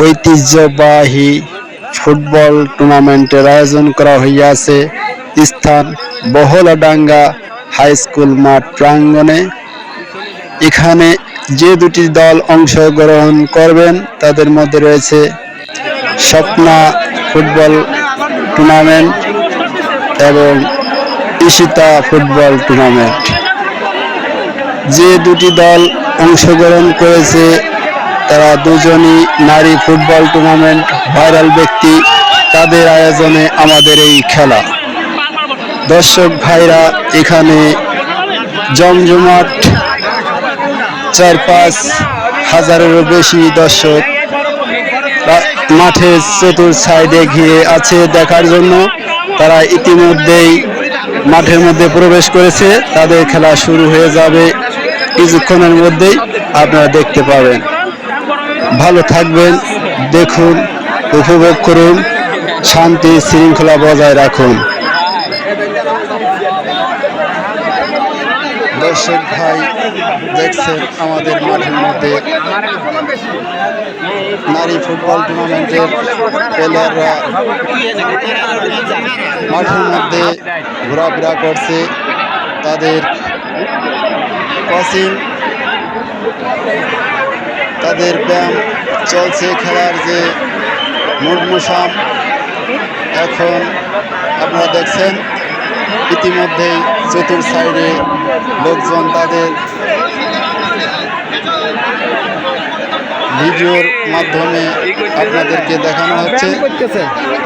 ঐতিহ্যবাহী ফুটবল টুর্নামেন্টের আয়োজন করা হইয়াছে। স্থান বহলাডাঙ্গা হাই স্কুল মাঠ প্রাঙ্গণে। এখানে যে দুটি দল অংশগ্রহণ করবেন, তাদের মধ্যে রয়েছে স্বপ্না ফুটবল টুর্নামেন্ট এবং ঈশিতা ফুটবল টুর্নামেন্ট। যে দুটি দল অংশগ্রহণ করেছে তারা দুজনই নারী ফুটবল টুর্নামেন্ট ভাইরাল ব্যক্তি। তাদের আয়োজনে আমাদের এই খেলা। দর্শক ভাইরা, এখানে জমজমাট চার পাঁচ হাজারেরও বেশি দর্শক। মাঠের চতুর সাইডে ঘিরে আছে দেখার জন্য। তারা ইতিমধ্যেই মাঠের মধ্যে প্রবেশ করেছে। তাদের খেলা শুরু হয়ে যাবে কিছুক্ষণের মধ্যেই। আপনারা দেখতে পাবেন। ভালো থাকবেন, দেখুন, উপভোগ করুন, শান্তি শৃঙ্খলা বজায় রাখুন। দর্শক ভাই, দেখছেন আমাদের মাঠের মধ্যে নারী ফুটবল টুর্নামেন্টের প্লেয়াররা মাঠের মধ্যে ঘোরাফেরা করছে। তাদের কোচিং তাদের ব্যায়াম চলছে খেলার যে মুডমুসাম এখন আপনারা দেখছেন ইতিমধ্যেই চতুর সাইডে লোকজন তাদের ভিডিওর মাধ্যমে আপনাদেরকে দেখানো হচ্ছে।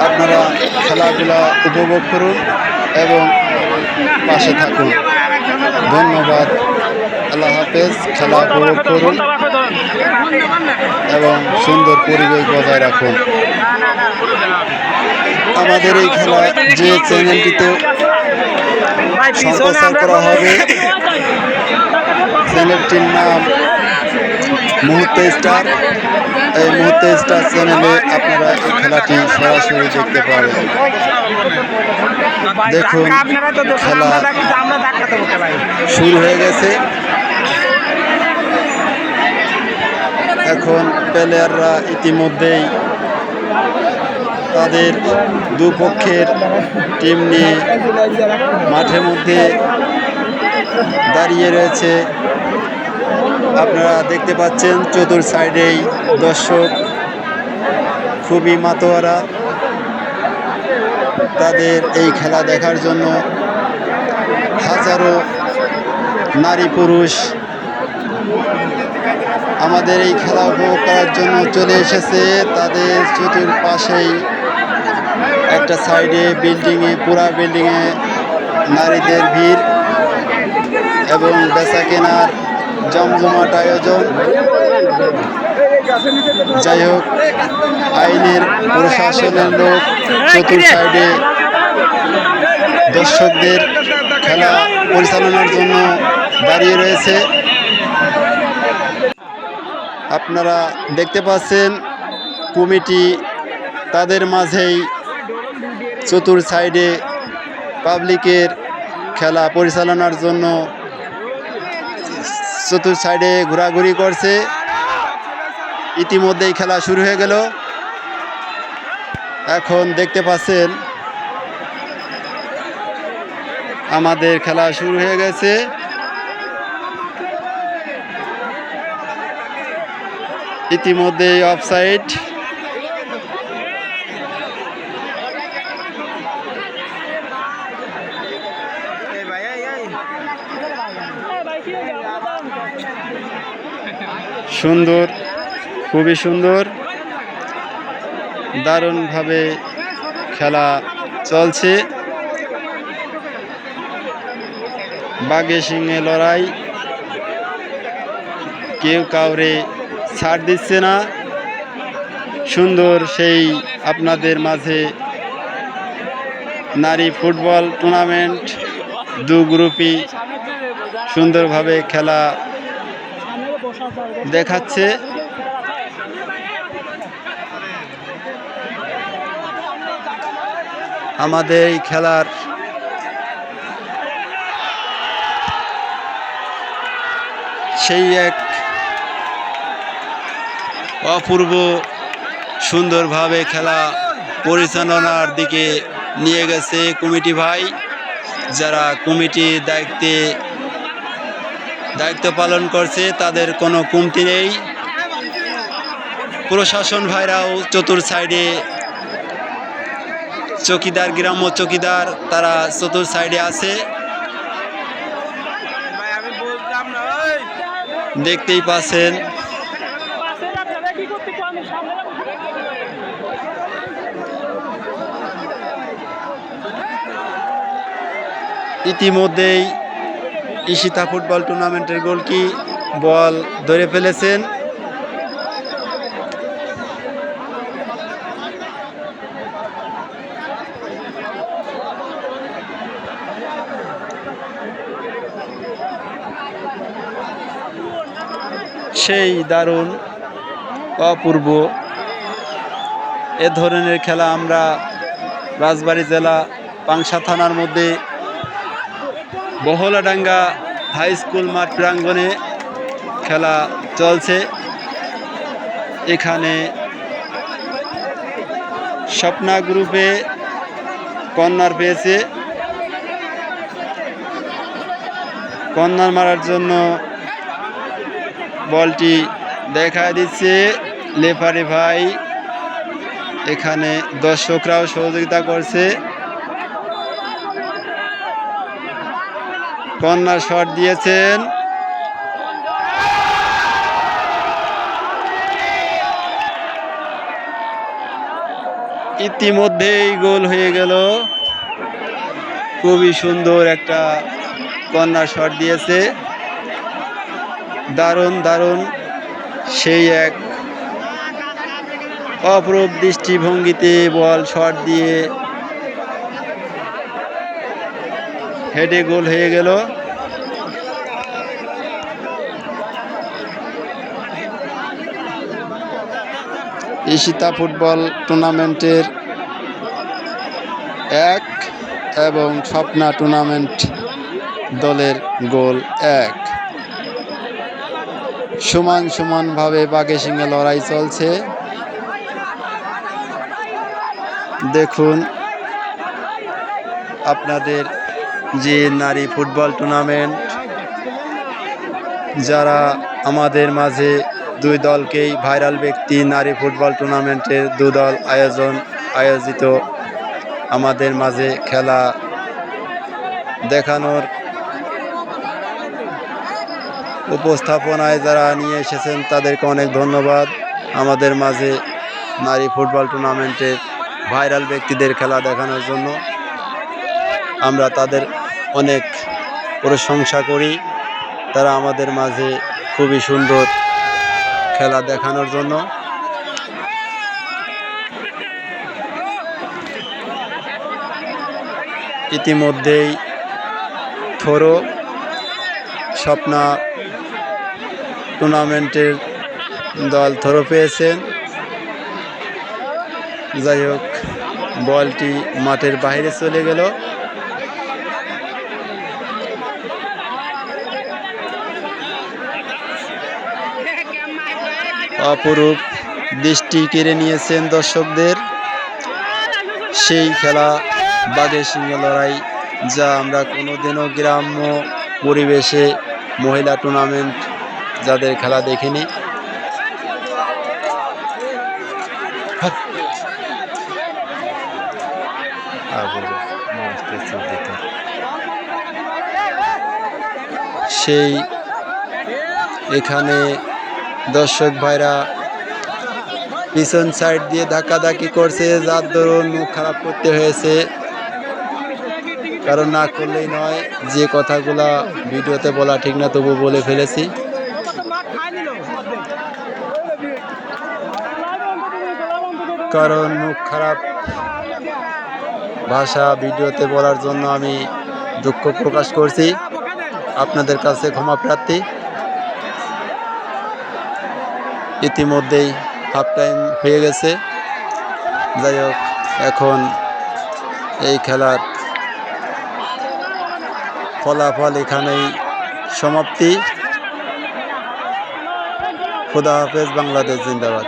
আপনারা খেলাধুলা উপভোগ করুন এবং পাশে থাকুন। ধন্যবাদ। আল্লাহ হাফেজ, খেলা উপভোগ করুন এবং সুন্দর পরিবেশ বজায় রাখুন। আমাদের এই খেলা যে চ্যানেলটিতে সম্প্রচার করা হবে, চ্যানেলটির নাম মুহূর্তে স্টার। এই মুহূর্তে স্টার চ্যানেলে আপনারা এই খেলাটি সরাসরি দেখতে পাবেন। দেখুন, খেলা শুরু হয়ে গেছে। এখন প্লেয়াররা ইতিমধ্যেই তাদের দুপক্ষের টিম নিয়ে মাঠের মধ্যে দাঁড়িয়ে রয়েছে। আপনারা দেখতে পাচ্ছেন চতুর সাইডেই দর্শক খুবই মাতোয়ারা। তাদের এই খেলা দেখার জন্য হাজারো নারী পুরুষ আমাদের এই খেলা উপভোগ করার জন্য চলে এসেছে। তাদের চতুর্পাশেই একটা সাইডে বিল্ডিংয়ে, পুরা বিল্ডিংয়ে নারীদের ভিড় এবং বেচা কেনার জমজমাট আয়োজন। যাই হোক, আইনের প্রশাসনের লোক চতুর সাইডে দর্শকদের খেলা পরিচালনার জন্য দাঁড়িয়ে রয়েছে। আপনারা দেখতে পাচ্ছেন কমিটি তাদের মাঝেই চতুর সাইডে পাবলিকের খেলা পরিচালনার জন্য চতুর সাইডে ঘোরাঘুরি করছে। ইতিমধ্যেই খেলা শুরু হয়ে গেল। এখন দেখতে পাচ্ছেন আমাদের খেলা শুরু হয়ে গেছে। ইতিমধ্যেই অফসাইড সুন্দর খুবই সুন্দর। দারুণভাবে খেলা চলছে। বাঘে সিংহে লড়াই। কেউ কাউরে ছাড় দিচ্ছে না। সুন্দর সেই আপনাদের মাঝে নারী ফুটবল টুর্নামেন্ট, দু গ্রুপই সুন্দরভাবে খেলা দেখাচ্ছে। আমাদের এই খেলার সেই এক অপূর্ব সুন্দরভাবে খেলা পরিচালনার দিকে নিয়ে গেছে কমিটি ভাই। যারা কমিটির দায়িত্বে, দায়িত্ব পালন করছে, তাদের কোনো কমতি নেই। প্রশাসন ভাইরাও চতুর সাইডে চকিদার, গ্রাম্য চকিদার, তারা চতুর সাইডে আছে। দেখতেই পাচ্ছেন পাশে আপনারা কি করতে আমি সামনে ইতিমধ্যেই ইশিতা ফুটবল টুর্নামেন্টের গোলকি বল ধরে ফেলেছেন। সেই দারুণ, অপূর্ব এ ধরনের খেলা আমরা রাজবাড়ী জেলা পাংশা থানার মধ্যে বহলাডাঙ্গা হাই স্কুল মাঠ প্রাঙ্গণে খেলা চলছে। এখানে স্বপ্না গ্রুপে কর্নার পেয়েছে। কর্নার মারার জন্য বলটি দেখা দিচ্ছে লেফারি ভাই। এখানে দর্শকরাও সহযোগিতা করছে। কর্নার শট দিয়েছেন। ইতিমধ্যেই গোল হয়ে গেল। খুবই সুন্দর একটা কর্নার শট দিয়েছে। দারুণ দারুণ সেই এক অপরূপ দৃষ্টিভঙ্গিতে বল শট দিয়ে হেডে গোল হয়ে গেল। ঈশিতা ফুটবল টুর্নামেন্টের এক এবং স্বপ্না টুর্নামেন্ট দলের গোল এক। সমান সমানভাবে বাঘে সিংহে লড়াই চলছে। দেখুন, আপনাদের যে নারী ফুটবল টুর্নামেন্ট, যারা আমাদের মাঝে দুই দলকেই ভাইরাল ব্যক্তি, নারী ফুটবল টুর্নামেন্টের দু দল আয়োজন, আয়োজিত আমাদের মাঝে খেলা দেখানোর উপস্থাপনায় যারা নিয়ে এসেছেন, তাদেরকে অনেক ধন্যবাদ। আমাদের মাঝে নারী ফুটবল টুর্নামেন্টের ভাইরাল ব্যক্তিদের খেলা দেখানোর জন্য আমরা তাদের অনেক প্রশংসা করি। তারা আমাদের মাঝে খুবই সুন্দর খেলা দেখানোর জন্য। ইতিমধ্যেই থরো স্বপ্না টুর্নামেন্টের দল থরো পেয়েছেন যাই হোক, বলটি মাঠের বাইরে চলে গেল। অপরূপ দৃষ্টি কেড়ে নিয়েছেন দর্শকদের। সেই খেলা বাঘে সিংহ লড়াই, যা আমরা কোনোদিনও গ্রাম্য পরিবেশে মহিলা টুর্নামেন্ট যাদের খেলা দেখিনি। সেই এখানে দর্শক ভাইরা, পিছন সাইড দিয়ে ধাক্কাধাক্কি করছে যার দরুন মুখ খারাপ করতে হয়েছে। কারণ না করলেই নয়, যে কথাগুলা ভিডিওতে বলা ঠিক না তবু বলে ফেলেছি। কারণ মুখ খারাপ ভাষা ভিডিওতে বলার জন্য আমি দুঃখ প্রকাশ করছি। আপনাদের কাছে ক্ষমা প্রার্থী। ইতিমধ্যেই হাফ টাইম হয়ে গেছে। যাই হোক, এখন এই খেলার ফলাফল এখানেই সমাপ্তি। খুদা হাফেজ, বাংলাদেশ জিন্দাবাদ।